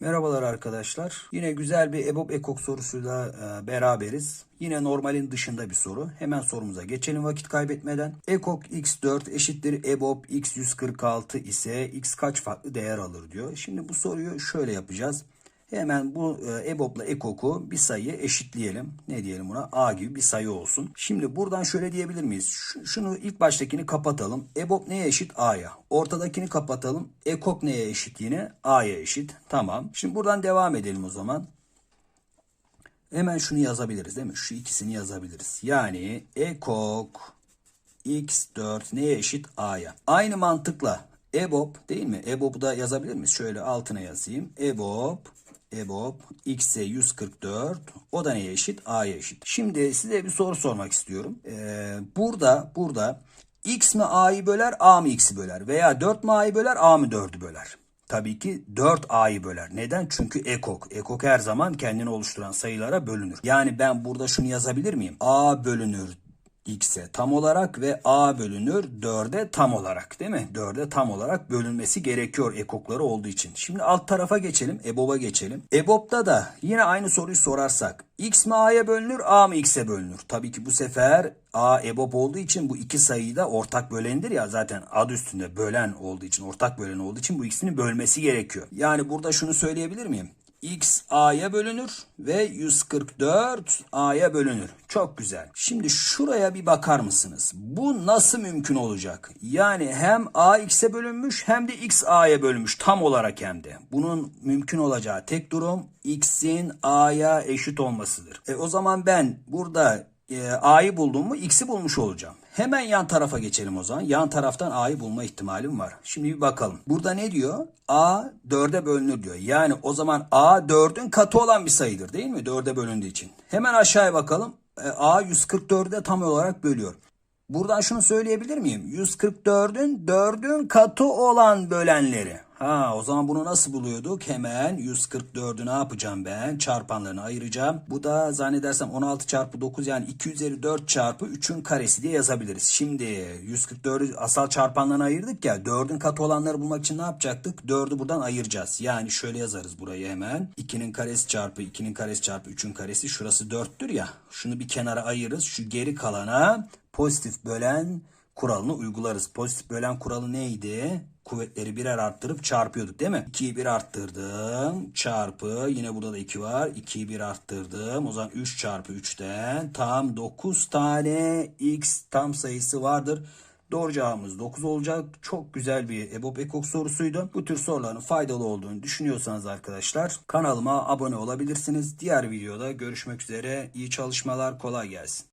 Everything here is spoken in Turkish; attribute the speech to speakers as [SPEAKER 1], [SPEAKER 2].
[SPEAKER 1] Merhabalar arkadaşlar. Yine güzel bir EBOB ekok sorusuyla e, beraberiz. Yine normalin dışında bir soru. Hemen sorumuza geçelim vakit kaybetmeden. Ekok x4 eşittir EBOB x146 ise x kaç farklı değer alır diyor. Şimdi bu soruyu şöyle yapacağız. Hemen bu e, EBOB'la EKOK'u bir sayıya eşitleyelim. Ne diyelim buna? A gibi bir sayı olsun. Şimdi buradan şöyle diyebilir miyiz? Şu- şunu ilk baştakini kapatalım. EBOB neye eşit? A'ya. Ortadakini kapatalım. EKOK neye eşit yine? A'ya eşit. Tamam. Şimdi buradan devam edelim o zaman. Hemen şunu yazabiliriz değil mi? Şu ikisini yazabiliriz. Yani EKOK x4 neye eşit? A'ya. Aynı mantıkla EBOB değil mi? EBOB'u da yazabilir miyiz? Şöyle altına yazayım. EBOB EBOB x'e 144 o da neye eşit? A'ya eşit. Şimdi size bir soru sormak istiyorum. Ee, burada burada x mi A'yı böler A mı x'i böler? Veya 4 mi A'yı böler A mı 4'ü böler? Tabii ki 4 A'yı böler. Neden? Çünkü ekok. Ekok her zaman kendini oluşturan sayılara bölünür. Yani ben burada şunu yazabilir miyim? A bölünür x'e tam olarak ve a bölünür 4'e tam olarak değil mi? 4'e tam olarak bölünmesi gerekiyor ekokları olduğu için. Şimdi alt tarafa geçelim. EBOB'a geçelim. EBOB'da da yine aynı soruyu sorarsak x mi a'ya bölünür a mı x'e bölünür? Tabii ki bu sefer a EBOB olduğu için bu iki sayıyı da ortak bölendir ya zaten adı üstünde bölen olduğu için ortak bölen olduğu için bu ikisini bölmesi gerekiyor. Yani burada şunu söyleyebilir miyim? X a'ya bölünür ve 144 a'ya bölünür. Çok güzel. Şimdi şuraya bir bakar mısınız? Bu nasıl mümkün olacak? Yani hem a x'e bölünmüş hem de x a'ya bölünmüş tam olarak hem de. Bunun mümkün olacağı tek durum x'in a'ya eşit olmasıdır. E o zaman ben burada e, a'yı buldum mu x'i bulmuş olacağım. Hemen yan tarafa geçelim o zaman. Yan taraftan a'yı bulma ihtimalim var. Şimdi bir bakalım. Burada ne diyor? a 4'e bölünür diyor. Yani o zaman a 4'ün katı olan bir sayıdır değil mi? 4'e bölündüğü için. Hemen aşağıya bakalım. E, a 144'e tam olarak bölüyor. Buradan şunu söyleyebilir miyim? 144'ün 4'ün katı olan bölenleri. Ha o zaman bunu nasıl buluyorduk? Hemen 144'ü ne yapacağım ben? Çarpanlarını ayıracağım. Bu da zannedersem 16 çarpı 9 yani 2 üzeri 4 çarpı 3'ün karesi diye yazabiliriz. Şimdi 144'ü asal çarpanlarına ayırdık ya. 4'ün katı olanları bulmak için ne yapacaktık? 4'ü buradan ayıracağız. Yani şöyle yazarız burayı hemen. 2'nin karesi çarpı 2'nin karesi çarpı 3'ün karesi. Şurası 4'tür ya. Şunu bir kenara ayırırız. Şu geri kalana pozitif bölen kuralını uygularız. Pozitif bölen kuralı neydi? Kuvvetleri birer arttırıp çarpıyorduk değil mi? 2'yi bir arttırdım. Çarpı. Yine burada da 2 var. 2'yi bir arttırdım. O zaman 3 çarpı 3'ten tam 9 tane x tam sayısı vardır. Doğru cevabımız 9 olacak. Çok güzel bir EBOB ekok sorusuydu. Bu tür soruların faydalı olduğunu düşünüyorsanız arkadaşlar kanalıma abone olabilirsiniz. Diğer videoda görüşmek üzere. İyi çalışmalar kolay gelsin.